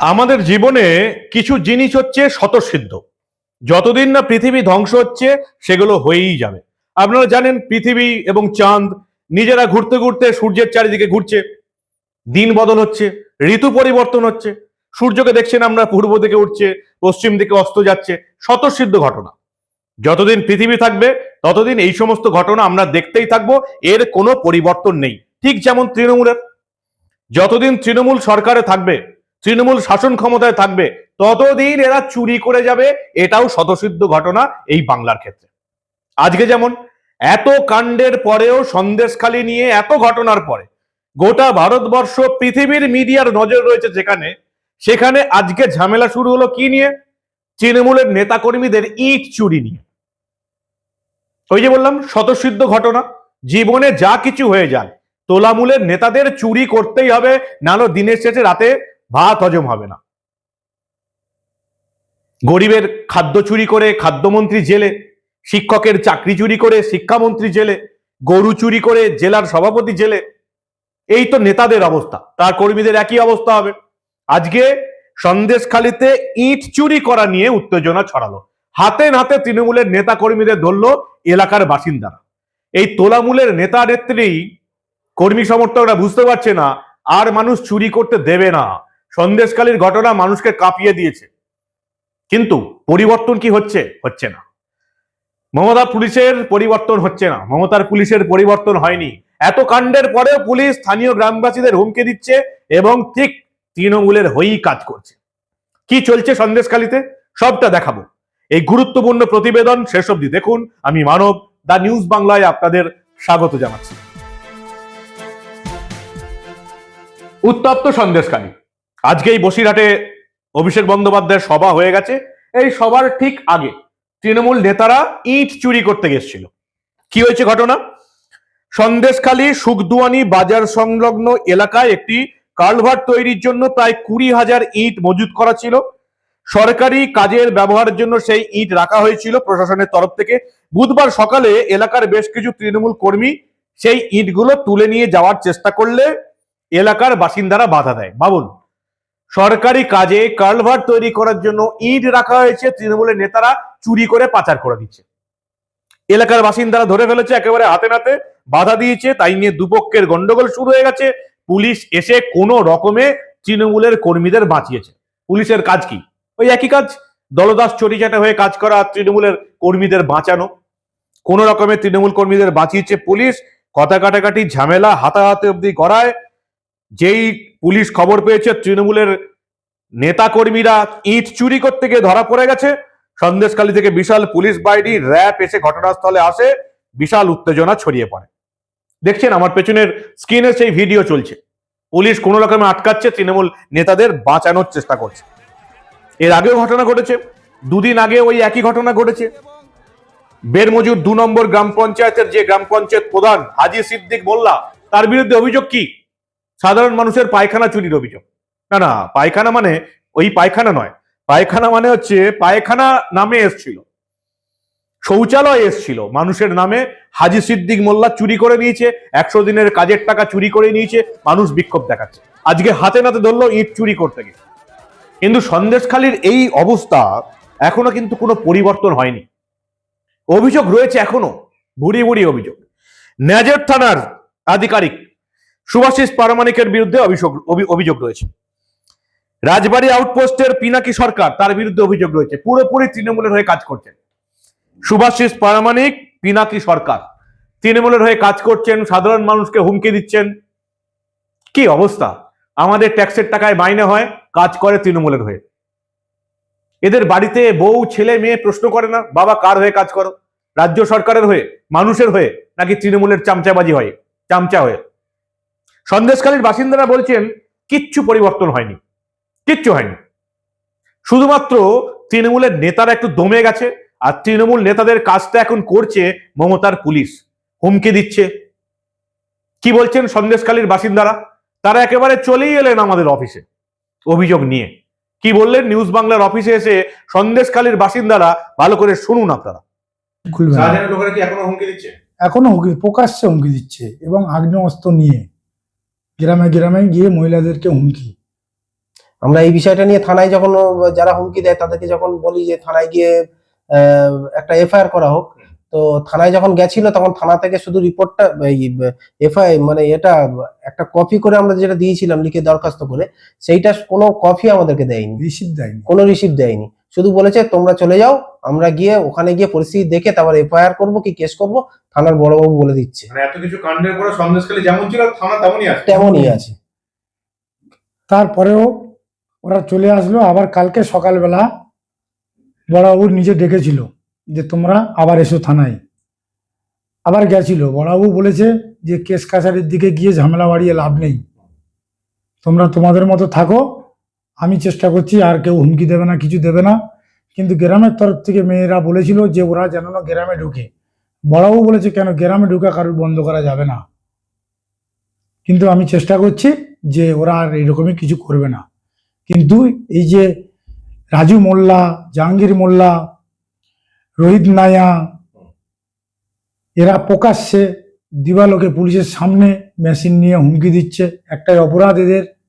আমাদের জীবনে কিছু জিনিস হচ্ছে স্বতঃসিদ্ধ। যতদিন না পৃথিবী ধ্বংস হচ্ছে, সেগুলো হয়েই যাবে। আপনারা জানেন, পৃথিবী এবং চাঁদ নিজেরা ঘুরতে ঘুরতে সূর্যের চারিদিকে ঘুরছে, দিন বদল হচ্ছে, ঋতু পরিবর্তন হচ্ছে, সূর্যকে দেখছেন আমরা পূর্ব দিকে উঠছে, পশ্চিম দিকে অস্ত যাচ্ছে, স্বতঃসিদ্ধ ঘটনা। যতদিন পৃথিবী থাকবে, ততদিন এই সমস্ত ঘটনা আমরা দেখতেই থাকব, এর কোনো পরিবর্তন নেই। ঠিক যেমন তৃণমূলের। যতদিন তৃণমূল সরকারে থাকবে তৃণমূল শাসন ক্ষমতায় থাকবে, ততদিন এরা চুরি করে যাবে, এটাও স্বতঃসিদ্ধ ঘটনা এই বাংলার ক্ষেত্রে। আজকে যেমন, এত কাণ্ডের পরেও সন্দেশখালি নিয়ে এত ঘটনার পরে, গোটা ভারতবর্ষ পৃথিবীর মিডিয়ার নজর রয়েছে যেখানে, সেখানে আজকে ঝামেলা শুরু হলো কি নিয়ে? তৃণমূলের নেতাকর্মীদের ইট চুরি নিয়ে। ওই যে বললাম, স্বতঃসিদ্ধ ঘটনা, জীবনে যা কিছু হয়ে যায় তোলামূলের নেতাদের চুরি করতেই হবে নালো দিনের শেষে রাতে ভাত হজম হবে না। গরিবের খাদ্য চুরি করে, খাদ্যমন্ত্রী জেলে, শিক্ষকের চাকরি চুরি করে, শিক্ষামন্ত্রী জেলে, গরু চুরি করে, জেলার সভাপতি জেলে, এই তো নেতাদের অবস্থা। তার কর্মীদের একই অবস্থা হবে। আজকে সন্দেশখালিতে ইট চুরি করা নিয়ে উত্তেজনা ছড়ালো। হাতে নাতে তৃণমূলের নেতা কর্মীদের ধরলো এলাকার বাসিন্দারা। এই তোলামূলের নেতা নেত্রী, কর্মী সমর্থকরা বুঝতে পারছে না, আর মানুষ চুরি করতে দেবে না। সন্দেশকালীর ঘটনা মানুষকে কাঁপিয়ে দিয়েছে। কিন্তু পরিবর্তন কি হচ্ছে? হচ্ছে না। মমতা পুলিশের পরিবর্তন হচ্ছে না। মমতার পুলিশের পরিবর্তন হয়নি। এত কাণ্ডের পরেও পুলিশ স্থানীয় গ্রামবাসীদের হুমকি দিচ্ছে এবং ঠিক তৃণমূলের হয়েই কাজ করছে। কি চলছে সন্দেশখালিতে সবটা দেখাবো। এই গুরুত্বপূর্ণ প্রতিবেদন শেষ অবধি দেখুন। আমি মানব, দা নিউজ বাংলায় আপনাদের স্বাগত জানাচ্ছি। উত্তপ্ত সন্দেশকালী। আজকে এই বসিরহাটে অভিষেক বন্দ্যোপাধ্যায়ের সভা হয়ে গেছে। এই সবার ঠিক আগে তৃণমূল নেতারা ইট চুরি করতে গেছিল। কি হয়েছে ঘটনা? সন্দেশখালী সুখদুয়ানি বাজার সংলগ্ন এলাকায় একটি কালভার্ট তৈরির জন্য প্রায় কুড়ি হাজার ইট মজুত করা ছিল। সরকারি কাজের ব্যবহারের জন্য সেই ইট রাখা হয়েছিল প্রশাসনের তরফ থেকে। বুধবার সকালে এলাকার বেশ কিছু তৃণমূল কর্মী সেই ইটগুলো তুলে নিয়ে যাওয়ার চেষ্টা করলে এলাকার বাসিন্দারা বাধা দেয়। ভাবুন সরকারি কাজে কালভার্ট তৈরি করার জন্য ইট রাখা হয়েছে। তৃণমূলের নেতারা চুরি করে পাচার করে দিচ্ছে। এলাকার বাসিন্দারা ধরে ফেলেছে, একেবারে হাতে নাতে বাধা দিয়েছে। তাই নিয়ে দুপক্ষের গন্ডগোল শুরু হয়ে গেছে। পুলিশ এসে কোনো রকমে তৃণমূলের কর্মীদের বাঁচিয়েছে। পুলিশের কাজ কি? ওই একই কাজ। দলদাস চটিচাটা হয়ে কাজ করা তৃণমূলের কর্মীদের বাঁচানো। কোন রকমের তৃণমূল কর্মীদের বাঁচিয়েছে পুলিশ। কথা কাটাকাটি ঝামেলা হাতাহাতি অব্দি করায় যেই পুলিশ খবর পেয়েছে, তৃণমূলের নেতা কর্মীরা ইট চুরি করতে গিয়ে ধরা পড়ে গেছে। সন্দেশখালী থেকে বিশাল পুলিশ বাহিনী র্যাপ এসে ঘটনাস্থলে আসে, বিশাল উত্তেজনা ছড়িয়ে পড়ে। দেখছেন, আমার পেছনের স্ক্রিনে সেই ভিডিও চলছে। পুলিশ কোনো রকমে আটকাচ্ছে, তৃণমূল নেতাদের বাঁচানোর চেষ্টা করছে। এর আগেও ঘটনা ঘটেছে, দুদিন আগে ওই একই ঘটনা ঘটেছে। বেরমজুর দু নম্বর গ্রাম পঞ্চায়েতের যে গ্রাম পঞ্চায়েত প্রধান হাজি সিদ্দিক মোল্লা, তার বিরুদ্ধে অভিযোগ কি? সাধারণ মানুষের পায়খানা চুরির অভিযোগ। না না, পায়খানা মানে ওই পায়খানা নয়। পায়খানা মানে হচ্ছে পায়খানা নামে এসছিল। শৌচালয় এসছিল। মানুষের নামে হাজি সিদ্দিক মোল্লা চুরি করে নিয়েছে, একশো দিনের কাজের টাকা চুরি করে নিয়েছে, মানুষ বিক্ষোভ দেখাচ্ছে। আজকে হাতে নাতে ধরলো ইট চুরি করতে গিয়ে। কিন্তু সন্দেশখালির এই অবস্থা এখনও কিন্তু কোনো পরিবর্তন হয়নি। অভিযোগ রয়েছে এখনও বুড়ি বুড়ি অভিযোগ। ন্যাজের থানার আধিকারিক সুভাষিস পারমাণিকের বিরুদ্ধে অভিযোগ অভিযোগ রয়েছে। রাজবাড়ী আউটপোস্টের পিনাকি সরকার তার বিরুদ্ধে অভিযোগ রয়েছে। পুরোপুরি তৃণমূলের হয়ে কাজ করছেন। সুভাষিস পারমাণিক, পিনাকি সরকার তৃণমূলের হয়ে কাজ করছেন, সাধারণ মানুষকে হুমকি দিচ্ছেন। কি অবস্থা? আমাদের ট্যাক্সের টাকায় মাইনে হয়, কাজ করে তৃণমূলের হয়ে। এদের বাড়িতে বউ, ছেলে, মেয়ে প্রশ্ন করে না, বাবা কার হয়ে কাজ করো? রাজ্য সরকারের হয়ে, মানুষের হয়ে, নাকি তৃণমূলের চামচাবাজি হয়ে, চামচা হয়ে? সন্দেশকালীর বাসিন্দারা বলছেন কিচ্ছু পরিবর্তন হয়নি। কিচ্ছু হয়নি। শুধুমাত্র তৃণমূলের নেতারা একটু দমে গেছে আর তৃণমূল নেতাদের কাজটা এখন করছে মমতার পুলিশ। হুমকি দিচ্ছে। কি বলছেন সন্দেশকালীর বাসিন্দারা? তারা একেবারে চলেই এলেন আমাদের অফিসে অভিযোগ নিয়ে। কি বললেন নিউজ বাংলার অফিসে এসে সন্দেশকালীর বাসিন্দারা? ভালো করে শুনুন আপনারা। এখনও হুমকি দিচ্ছে? এখনও হুমকি প্রকাশ্যে হুমকি দিচ্ছে এবং আগ্নেয়াস্ত্র নিয়ে। গ্রামে গ্রামে গিয়ে মহিলাদেরকে হুমকি। আমরা এই বিষয়টা নিয়ে থানায় যখন যারা হুমকি দেয় তাদেরকে যখন বলি যে থানায় গিয়ে একটা এফআইআর করা হোক তো থানায় যখন গেছিল তখন থানা থেকে শুধু রিপোর্টটা এফআই মানে এটা একটা কপি করে আমরা যেটা দিয়েছিলাম লিখে দরখাস্ত করে সেইটা কোনো কপি আমাদেরকে দেয়নি। রিসিভ দেয়নি। কোনো রিসিভ দেয়নি। শুধু বলেছে তোমরা চলে যাও আমরা গিয়ে ওখানে গিয়ে পরিস্থিতি দেখে তারপর এফআইআর করব কি কেস করব থানার বড়বাবু বলে দিচ্ছে। মানে এত কিছু কাণ্ডের পরে সন্দেশখালী যেমন ছিল থানা তেমনই আছে। তেমনই আছে। তারপরেও ওরা চলে আসলো আবার কালকে সকালবেলা বড়বাবু নিজে ডেকেছিল যে তোমরা আবার এসো থানায়। আবার গেছিল বড়বাবু বলেছে যে কেস কাছারির দিকে গিয়ে ঝামেলা বাড়িয়ে লাভ নেই। তোমরা তোমাদের মতো থাকো আমি চেষ্টা করছি, আর কেউ হুমকি দেবে না, কিছু দেবে না। কিন্তু গ্রামের তরফ থেকে মেয়েরা বলেছিল যে ওরা যেন না গ্রামে ঢুকে। বড়বাবু বলেছে, কেন গ্রামে ঢুকে কারোর বন্ধ করা যাবে না? কিন্তু আমি চেষ্টা করছি যে ওরা আর এরকমই কিছু করবে না। কিন্তু এই যে রাজু মোল্লা, জাহাঙ্গীর মোল্লা, রোহিত নায়া, এরা প্রকাশ্যে দিবালোকে পুলিশের সামনে মেশিন নিয়ে হুমকি দিচ্ছে। একটাই অপরাধ এদের।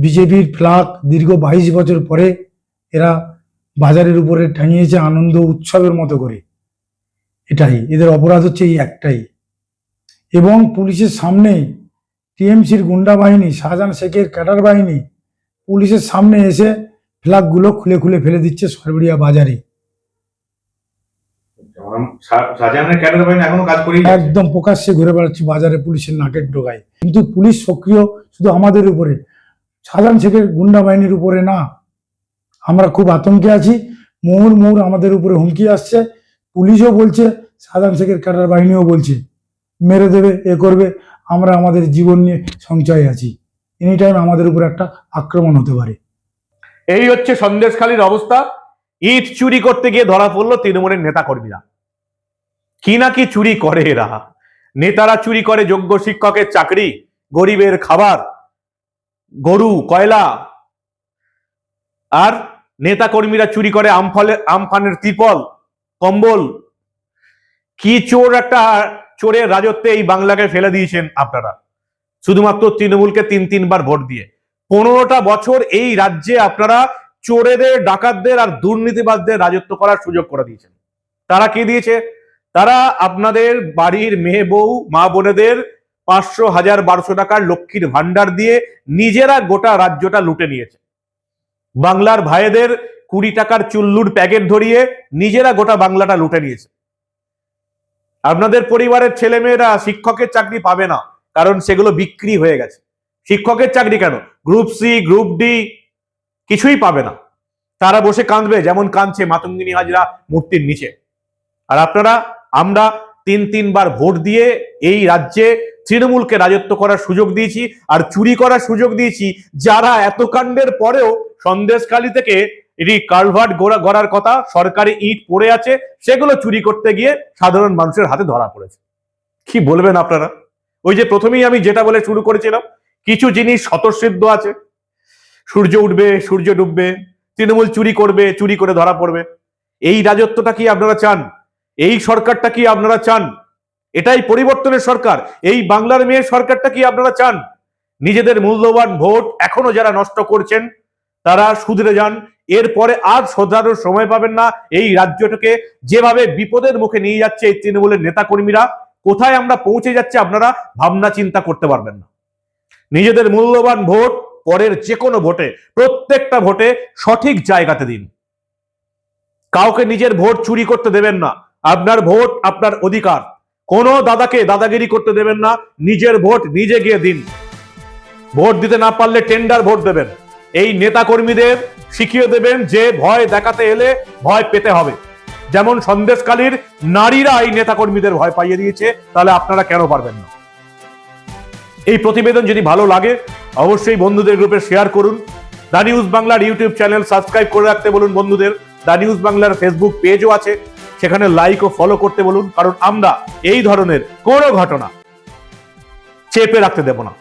বিজেপির ফ্লাগ দীর্ঘ বাইশ বছর পরে এরা বাজারের উপরে টাঙিয়েছে আনন্দ উৎসবের মতো করে। এটাই এদের অপরাধ হচ্ছে এই একটাই। এবং পুলিশের সামনেই টিএমসির গুন্ডা বাহিনী শাহজাহান শেখের ক্যাডার বাহিনী পুলিশের সামনে এসে ফ্ল্যাগগুলো খুলে খুলে ফেলে দিচ্ছে সরবরিয়া বাজারে। একদম প্রকাশ্যে ঘুরে বেড়াচ্ছে বাজারে পুলিশের নাকের ডোগায়। কিন্তু পুলিশ সক্রিয় শুধু আমাদের উপরে। শাহজাহান শেখের গুন্ডা বাহিনীর উপরে না। আমরা খুব আতঙ্কে আছি। মোহর মোহর আমাদের উপরে হুমকি আসছে। পুলিশও বলছে শাহজাহান শেখের ক্যাডার বাহিনীও বলছে, মেরে দেবে, এ করবে। আমরা আমাদের জীবন নিয়ে সঞ্চয় আছি। এনি টাইম আমাদের উপর একটা আক্রমণ হতে পারে। এই হচ্ছে সন্দেশখালীর অবস্থা। ইট চুরি করতে গিয়ে ধরা পড়ল তৃণমূলের নেতা কর্মীরা কি না কি চুরি করে এরা। নেতারা চুরি করে যোগ্য শিক্ষকের চাকরি, গরিবের খাবার গরু, কয়লা। আর নেতা কর্মীরা চুরি করে আমফলে আমফানের ত্রিপল কম্বল। কি চোর একটা চোরের রাজত্বে এই বাংলাকে ফেলে দিয়েছেন আপনারা? শুধুমাত্র তৃণমূলকে তিন, তিনবার ভোট দিয়ে। পনেরোটা বছর এই রাজ্যে আপনারা চোরেদের, ডাকাতদের আর দুর্নীতিবাদদের রাজত্ব করার সুযোগ করে দিয়েছেন। তারা কি দিয়েছে? তারা আপনাদের বাড়ির মেয়ে বউ, মা বোনেদের পাঁচশো হাজার বারোশো টাকার লক্ষ্মীর ভান্ডার দিয়ে নিজেরা গোটা রাজ্যটা লুটে নিয়েছে। বাংলার ভাইদের কুড়ি টাকার চুল্লুর প্যাকেট ধরিয়ে নিজেরা গোটা বাংলাটা লুটে নিয়েছে। আপনাদের পরিবারের ছেলেমেয়েরা শিক্ষকের চাকরি পাবে না, কারণ সেগুলো বিক্রি হয়ে গেছে। শিক্ষকের চাকরি কেন? গ্রুপ সি, গ্রুপ ডি কিছুই পাবে না। তারা বসে কাঁদবে, যেমন কাঁদছে মাতঙ্গিনী হাজরা মূর্তির নিচে। আর আপনারা, আমরা তিন তিনবার ভোট দিয়ে এই রাজ্যে তৃণমূলকে রাজত্ব করার সুযোগ দিয়েছি আর চুরি করার সুযোগ দিয়েছি। যারা এত কাণ্ডের পরেও সন্দেশকালী থেকে এটি কালভার্ট গোড়া গড়ার কথা, সরকারি ইট পড়ে আছে, সেগুলো চুরি করতে গিয়ে সাধারণ মানুষের হাতে ধরা পড়েছে। কি বলবেন আপনারা? ওই যে প্রথমেই আমি যেটা বলে শুরু করেছিলাম, কিছু জিনিস স্বতঃসিদ্ধ আছে। সূর্য উঠবে, সূর্য ডুববে, তৃণমূল চুরি করবে, চুরি করে ধরা পড়বে। এই রাজত্বটা কি আপনারা চান? এই সরকারটা কি আপনারা চান? এটাই পরিবর্তনের সরকার। এই বাংলার মেয়ের সরকারটা কি আপনারা চান? নিজেদের মূল্যবান ভোট এখনও যারা নষ্ট করছেন, তারা সুধরে যান। এরপরে আর শোধরানোর সময় পাবেন না। এই রাজ্যটাকে যেভাবে বিপদের মুখে নিয়ে যাচ্ছে এই তৃণমূলের নেতাকর্মীরা, কোথায় আমরা পৌঁছে যাচ্ছে আপনারা ভাবনা চিন্তা করতে পারবেন না। নিজেদের মূল্যবান ভোট পরের যে কোনো ভোটে, প্রত্যেকটা ভোটে সঠিক জায়গাতে দিন। কাউকে নিজের ভোট চুরি করতে দেবেন না। আপনার ভোট আপনার অধিকার। কোনো দাদাকে দাদাগিরি করতে দেবেন না, নিজের ভোট নিজে গিয়ে দিন। ভোট দিতে না পারলে টেন্ডার ভোট দেবেন। এই নেতা কর্মীদের শিখিয়ে দেবেন যে ভয় দেখাতে এলে ভয় পেতে হবে। যেমন সন্দেশকালীর নারীরা এই নেতা কর্মীদের ভয় পাইয়ে দিয়েছে, তাহলে আপনারা কেন পারবেন না? এই প্রতিবেদন যদি ভালো লাগে, অবশ্যই বন্ধুদের গ্রুপে শেয়ার করুন। দা নিউজ বাংলার ইউটিউব চ্যানেল সাবস্ক্রাইব করে রাখতে বলুন বন্ধুদের। দা নিউজ বাংলার ফেসবুক পেজও আছে। সেখানে লাইক ও ফলো করতে বলুন, কারণ আমরা এই ধরনের কোনো ঘটনা চেপে রাখতে দেব না।